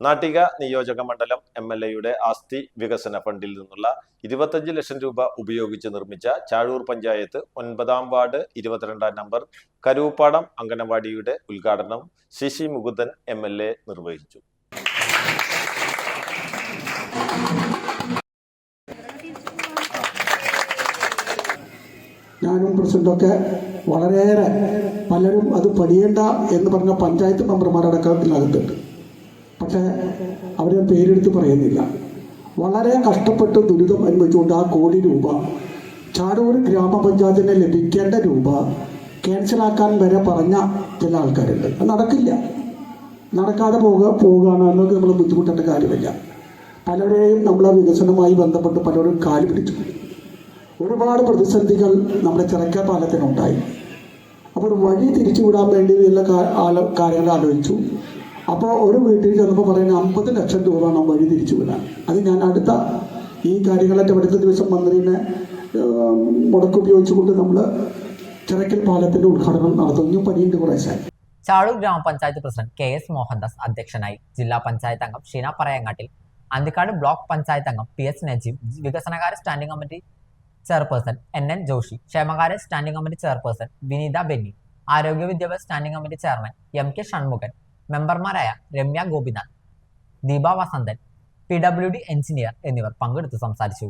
നാട്ടിക നിയോജക മണ്ഡലം M L എയുടെ ആസ്തി വികസന ഫണ്ടിൽ നിന്നുള്ള ഇരുപത്തഞ്ച് ലക്ഷം രൂപ ഉപയോഗിച്ച് നിർമ്മിച്ച ചാഴൂർ പഞ്ചായത്ത് ഒൻപതാം വാർഡ് ഇരുപത്തിരണ്ടാം നമ്പർ കരൂപ്പാടം അംഗനവാടിയുടെ ഉദ്ഘാടനം Shishi Mukundan M L A നിർവഹിച്ചു. ഞാനും പ്രസിഡന്റൊക്കെ വളരെയേറെ പലരും അത് പഠിയേണ്ട എന്ന് പറഞ്ഞ പഞ്ചായത്ത് മെമ്പർമാരടക്കം ഇതിനകത്തുണ്ട് പക്ഷേ അവരെ പേരെടുത്ത് പറയുന്നില്ല. വളരെ കഷ്ടപ്പെട്ട് ദുരിതം അനുഭവിച്ചുകൊണ്ട് ആ കോടി രൂപ ചാടൂർ ഗ്രാമപഞ്ചായത്തിന് ലഭിക്കേണ്ട രൂപ ക്യാൻസലാക്കാൻ വരെ പറഞ്ഞ ചില ആൾക്കാരുണ്ട്. അത് നടക്കില്ല. നടക്കാതെ പോകുക പോകുകയാണ് എന്നൊക്കെ നമ്മൾ ബുദ്ധിമുട്ടേണ്ട കാര്യമില്ല. പലരെയും നമ്മളെ വികസനവുമായി ബന്ധപ്പെട്ട് പലരും കാൽ പിടിച്ചു. ഒരുപാട് പ്രതിസന്ധികൾ നമ്മുടെ ചിറക്ക പാലത്തിനുണ്ടായി. അപ്പോൾ വഴി തിരിച്ചുവിടാൻ വേണ്ടിയുള്ള കാര്യങ്ങൾ ആലോചിച്ചു. അപ്പോൾ ഒരു വീട്ടിൽ ചെന്നപ്പോൾ പറയുന്നത് അമ്പത് ലക്ഷം രൂപ നാം വഴി തിരിച്ചു വിടാൻ. അത് ഞാൻ അടുത്ത ഈ കാര്യങ്ങളൊക്കെ അടുത്ത ദിവസം മന്ത്രിനെ മുടക്ക് ഉപയോഗിച്ചുകൊണ്ട് നമ്മൾ ചിറക്കൽ പാലത്തിന്റെ ഉദ്ഘാടനം നടത്തുന്നു. പനിയുണ്ട് കുറേ ചാളൂർ ഗ്രാമപഞ്ചായത്ത് പ്രസിഡന്റ് കെ എസ് മോഹൻദാസ് അധ്യക്ഷനായി ജില്ലാ പഞ്ചായത്ത് അംഗം ഷീന പറയങ്ങാട്ടിൽ അന്തിക്കാട് ബ്ലോക്ക് പഞ്ചായത്ത് അംഗം പി എസ് നജീബ് വികസനകാര്യ standing committee chairperson N N Joshi ക്ഷേമകാര്യ standing committee chairperson Vineetha Benny ആരോഗ്യ വിദ്യാഭ്യാസ standing committee chairman M K Shanmukhan മെമ്പർമാരായ Ramya Gopinath Deepa Vasanthan P W D engineer എന്നിവർ പങ്കെടുത്ത് സംസാരിച്ചു.